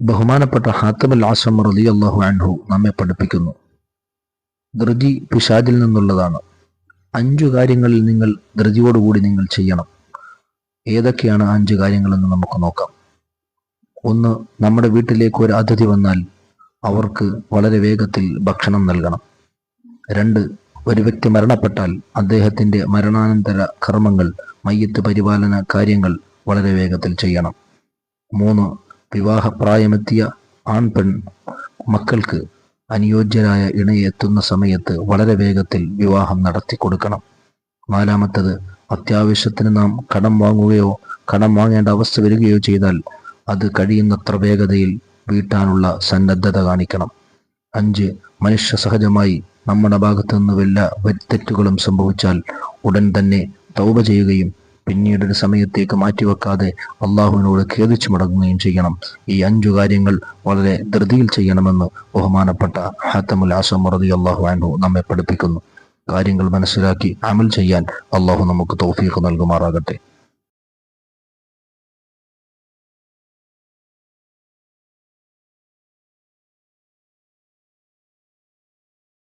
ബഹുമാനപ്പെട്ട ഹാത്തബൽ ആസം റലി അള്ളാഹു അൻഹു നമ്മെ പഠിപ്പിക്കുന്നു. ധൃതി പിശാജിൽ നിന്നുള്ളതാണ്. അഞ്ചു കാര്യങ്ങളിൽ നിങ്ങൾ ധൃതിയോടുകൂടി നിങ്ങൾ ചെയ്യണം. ഏതൊക്കെയാണ് അഞ്ച് കാര്യങ്ങളെന്ന് നമുക്ക് നോക്കാം. ഒന്ന് നമ്മുടെ വീട്ടിലേക്ക് ഒരു അതിഥി വന്നാൽ അവർക്ക് വളരെ വേഗത്തിൽ ഭക്ഷണം നൽകണം. രണ്ട് ഒരു വ്യക്തി മരണപ്പെട്ടാൽ അദ്ദേഹത്തിന്റെ മരണാനന്തര കർമ്മങ്ങൾ മയ്യത്ത് പരിപാലന കാര്യങ്ങൾ വളരെ വേഗത്തിൽ ചെയ്യണം. മൂന്ന് വിവാഹപ്രായമെത്തിയ ആൺ പെൺ മക്കൾക്ക് അനുയോജ്യരായ ഇണയെ എത്തുന്ന സമയത്ത് വളരെ വേഗത്തിൽ വിവാഹം നടത്തി കൊടുക്കണം നാലാമത്തത് അത്യാവശ്യത്തിന് നാം കടം വാങ്ങുകയോ കടം വാങ്ങേണ്ട അവസ്ഥ വരികയോ ചെയ്താൽ അത് കഴിയുന്നത്ര വേഗതയിൽ വീട്ടാനുള്ള സന്നദ്ധത കാണിക്കണം. അഞ്ച് മനുഷ്യ സഹജമായി നമ്മുടെ ഭാഗത്തു നിന്ന് വല്ല തെറ്റുകളും സംഭവിച്ചാൽ ഉടൻ തന്നെ തൗപ ചെയ്യുകയും പിന്നീട് ഒരു സമയത്തേക്ക് മാറ്റിവെക്കാതെ അള്ളാഹുവിനോട് ഖേദിച്ചു മടങ്ങുകയും ചെയ്യണം. ഈ അഞ്ചു കാര്യങ്ങൾ വളരെ ധൃതിയിൽ ചെയ്യണമെന്ന് ബഹുമാനപ്പെട്ട ഹാത്തമുൽ ആസം റതി അള്ളാഹു അൻഹു നമ്മെ പഠിപ്പിക്കുന്നു. കാര്യങ്ങൾ മനസ്സിലാക്കി അമൽ ചെയ്യാൻ അള്ളാഹു നമുക്ക് തൗഫീഖ് നൽകുമാറാകട്ടെ.